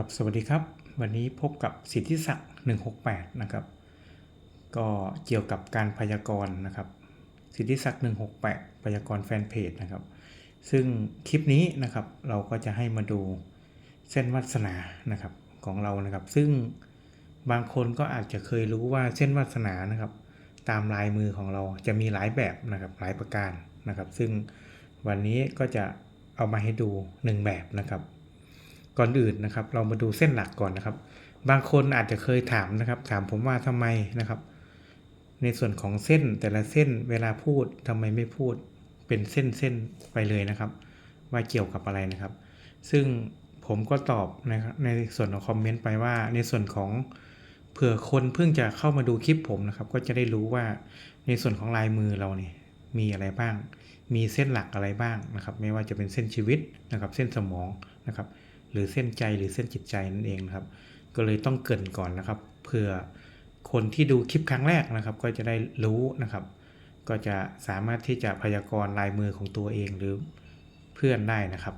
ครับสวัสดีครับ วันนี้พบกับสิทธิศักดิ์168 นะครับ ก็เกี่ยวกับการพยากรณ์นะครับ สิทธิศักดิ์168 พยากรณ์แฟนเพจนะครับ ซึ่งคลิปนี้นะครับเราก็จะให้มาดูเส้นวาสนานะครับของเรานะครับ ซึ่งบางคนก็อาจจะเคยรู้ว่าเส้นวาสนานะครับ ตามลายมือของเราจะมีหลายแบบนะครับหลายประการนะครับ ซึ่งวันนี้ก็จะเอามาให้ดู 1 แบบนะครับ ก่อนอื่นนะครับ เรามาดูเส้นหลักก่อนนะครับ บางคนอาจจะเคยถามนะครับ ถามผมว่าทำไมนะครับ ในส่วนของเส้นแต่ละเส้นเวลาพูดทำไมไม่พูดเป็นเส้นเส้นไปเลยนะครับ ว่าเกี่ยวกับอะไรนะครับ ซึ่งผมก็ตอบนะครับในส่วนของคอมเมนต์ไปว่า ในส่วนของเผื่อคนเพิ่งจะเข้ามาดูคลิปผมนะครับ ก็จะได้รู้ว่าในส่วนของลายมือเราเนี่ยมีอะไรบ้าง มีเส้นหลักอะไรบ้างนะครับ ไม่ว่าจะเป็นเส้นชีวิตนะครับ เส้นสมองนะครับ หรือเส้นใจหรือเส้นจิตใจนั่นเองนะครับ ก็เลยต้องเกินก่อนนะครับเผื่อคนที่ดูคลิปครั้งแรกนะครับ ก็จะได้รู้นะครับ ก็จะสามารถที่จะพยากรณ์ลายมือของตัวเองหรือเพื่อนได้นะครับ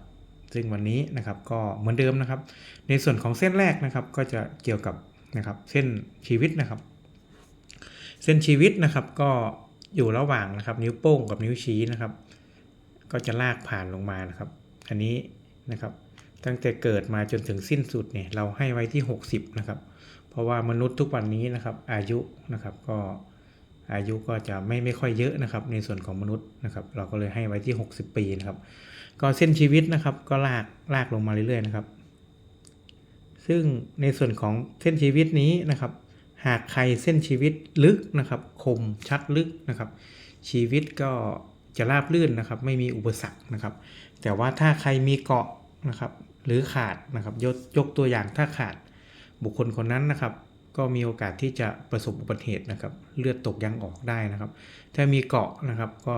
ซึ่งวันนี้นะครับก็เหมือนเดิมนะครับ ในส่วนของเส้นแรกนะครับ ก็จะเกี่ยวกับนะครับ เส้นชีวิตนะครับ เส้นชีวิตนะครับก็อยู่ระหว่างนะครับ นิ้วโป้งกับนิ้วชี้นะครับ ก็จะลากผ่านลงมานะครับ อันนี้นะครับ ตั้งแต่เกิดมาจนถึงสิ้นสุดเนี่ยเราให้ไว้ที่ 60 นะครับ เพราะว่ามนุษย์ทุกวันนี้นะครับอายุนะครับก็อายุก็จะไม่ไม่ค่อยเยอะนะครับ ในส่วนของมนุษย์นะครับ เราก็เลยให้ไว้ที่ 60 ปีนะครับ ก็เส้นชีวิตนะครับก็ลากลากลงมาเรื่อยๆนะครับ ซึ่งในส่วนของเส้นชีวิตนี้นะครับ หากใครเส้นชีวิตลึกนะครับ คมชัดลึกนะครับ ชีวิตก็จะราบลื่นนะครับ ไม่มีอุปสรรคนะครับ แต่ว่าถ้าใครมีเกาะนะครับ หรือขาดนะครับยกยกตัวอย่างถ้าขาดบุคคลคนนั้นนะครับ ก็มีโอกาสที่จะประสบอุบัติเหตุนะครับ เลือดตกยังออกได้นะครับ ถ้ามีเกาะนะครับก็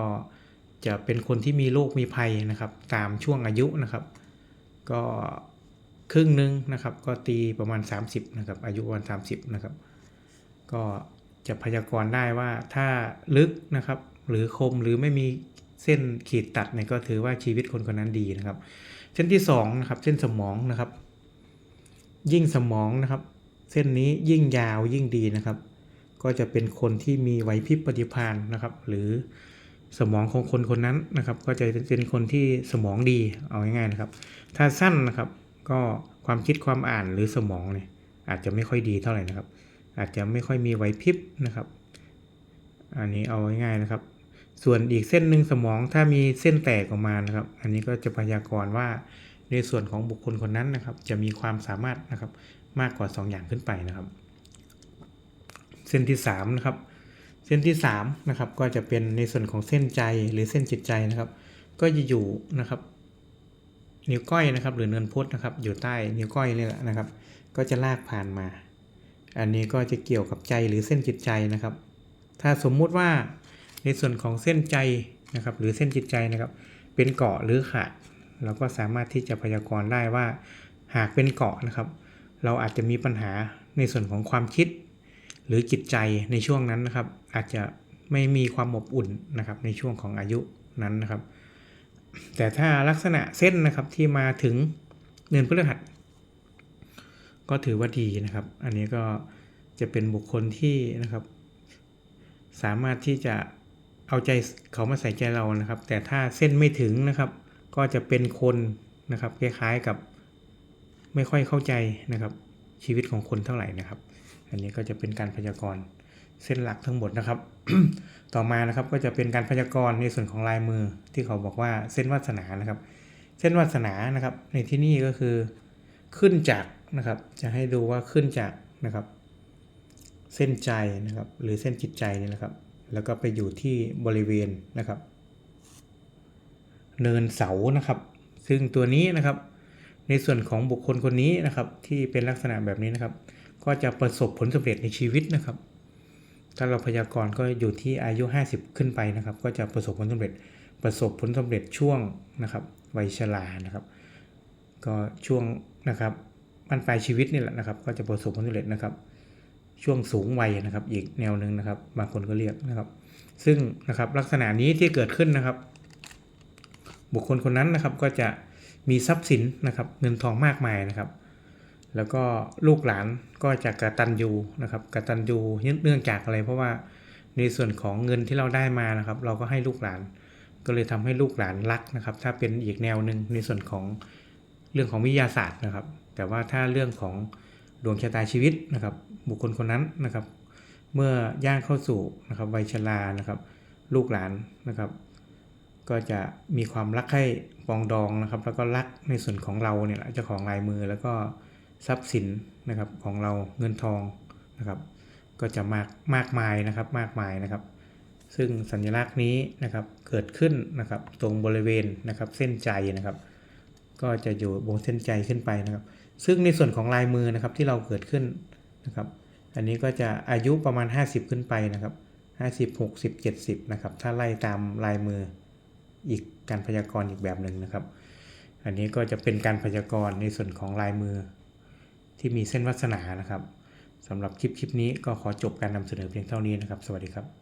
จะเป็นคนที่มีโรคมีภัยนะครับ ตามช่วงอายุนะครับ ก็ครึ่งหนึ่งนะครับ ก็ตีประมาณ 30นะครับอายุวัน30นะครับ ก็จะพยากรณ์ได้ว่าถ้าลึกนะครับ หรือคมหรือไม่มีเส้นขีดตัดเนี่ยก็ถือว่าชีวิตคนคนนั้นดีนะครับ เส้นที่2นะครับเส้นสมองนะครับ ยิ่งสมองนะครับ เส้นนี้ยิ่งยาวยิ่งดีนะครับ ก็จะเป็นคนที่มีไหวพริบปฏิภาณนะครับ หรือสมองของคนคนนั้นนะครับ ก็จะเป็นคนที่สมองดีเอาง่ายๆนะครับ ถ้าสั้นนะครับก็ความคิดความอ่านหรือสมองเนี่ยอาจจะไม่ค่อยดีเท่าไหร่นะครับ อาจจะไม่ค่อยมีไหวพริบนะครับ อันนี้เอาง่ายๆนะครับ ส่วนอีกเส้นหนึ่งสมองถ้ามีเส้นแตกออกมานะครับ อันนี้ก็จะพยากรณ์ว่าในส่วนของบุคคลคนนั้นนะครับ จะมีความสามารถนะครับมากกว่า 2 อย่างขึ้นไปนะครับ เส้นที่3นะครับเส้นที่3นะครับก็จะเป็นในส่วนของเส้นใจหรือเส้นจิตใจนะครับ ก็จะอยู่นะครับนิ้วก้อยนะครับ หรือเนินพุทธนะครับ อยู่ใต้นิ้วก้อยนี่แหละนะครับ ก็จะลากผ่านมา อันนี้ก็จะเกี่ยวกับใจหรือเส้นจิตใจนะครับ ถ้าสมมุติว่า ในส่วนของเส้นใจนะครับหรือเส้นจิตใจนะครับเป็นเกาะหรือขาดเราก็สามารถที่จะพยากรณ์ได้ว่า หากเป็นเกาะนะครับ เราอาจจะมีปัญหาในส่วนของความคิด หรือจิตใจในช่วงนั้นนะครับ อาจจะไม่มีความอบอุ่นนะครับในช่วงของอายุนั้นนะครับ แต่ถ้าลักษณะเส้นนะครับที่มาถึงเนินพฤหัส ก็ถือว่าดีนะครับ อันนี้ก็จะเป็นบุคคลที่นะครับ สามารถที่จะ เอาใจเขามาใส่ใจเรานะครับ แต่ถ้าเส้นไม่ถึงนะครับ ก็จะเป็นคนนะครับคล้ายๆกับไม่ค่อยเข้าใจนะครับ ชีวิตของคนเท่าไหร่นะครับ อันนี้ก็จะเป็นการพยากรณ์เส้นหลักทั้งหมดนะครับ ต่อมานะครับก็จะเป็นการพยากรณ์ในส่วนของลายมือที่เขาบอกว่าเส้นวาสนานะครับ เส้นวาสนานะครับ ในที่นี่ก็คือขึ้นจากนะครับ จะให้ดูว่าขึ้นจากนะครับ เส้นใจนะครับ หรือเส้นจิตใจนี่แหละครับ แล้วก็ไปอยู่ที่บริเวณนะครับ เนินเสานะครับ ซึ่งตัวนี้นะครับ ในส่วนของบุคคลคนนี้นะครับ ที่เป็นลักษณะแบบนี้นะครับ ก็จะประสบผลสำเร็จในชีวิตนะครับ ถ้าเราพยากรณ์ก็อยู่ที่อายุ 50 ขึ้นไปนะครับ ก็จะประสบผลสำเร็จประสบผลสำเร็จช่วงนะครับวัยชรานะครับ ก็ช่วงนะครับบั้นปลายชีวิตนี่แหละนะครับ ก็จะประสบผลสำเร็จนะครับ ช่วงสูงวัยนะครับ อีกแนวหนึ่งนะครับ บางคนก็เรียกนะครับ ซึ่งนะครับลักษณะนี้ที่เกิดขึ้นนะครับ บุคคลคนนั้นนะครับก็จะมีทรัพย์สินนะครับ เงินทองมากมายนะครับ แล้วก็ลูกหลานก็จะกระตัญญูนะครับกระตัญญูเนื่องจากอะไร เพราะว่าในส่วนของเงินที่เราได้มานะครับ เราก็ให้ลูกหลาน ก็เลยทำให้ลูกหลานรักนะครับ ถ้าเป็นอีกแนวหนึ่งในส่วนของเรื่องของวิทยาศาสตร์นะครับ แต่ว่าถ้าเรื่องของ ดวงชะตาชีวิตนะครับ บุคคลคนนั้นนะครับ เมื่อย่างเข้าสู่นะครับวัยชรานะครับ ลูกหลานนะครับ ก็จะมีความรักให้ปองดองนะครับ แล้วก็รักในส่วนของเราเนี่ยแหละเจ้าของลายมือแล้วก็ทรัพย์สินนะครับของเราเงินทองนะครับ ก็จะมากมากมายนะครับมากมายนะครับ ซึ่งสัญลักษณ์นี้นะครับเกิดขึ้นนะครับตรงบริเวณนะครับเส้นใจนะครับ ก็จะอยู่บนเส้นใจขึ้นไปนะครับ ซึ่งในส่วนของลายมือนะครับที่เราเกิดขึ้นนะครับ อันนี้ก็จะอายุประมาณ 50 ขึ้นไปนะครับ 50 60 70 นะครับ ถ้าไล่ตามลายมืออีกการพยากรณ์อีกแบบหนึ่งนะครับ อันนี้ก็จะเป็นการพยากรณ์ในส่วนของลายมือ ที่มีเส้นวาสนานะครับสำหรับคลิปคลิปนี้ก็ขอจบการนำเสนอเพียงเท่านี้นะครับ สวัสดีครับ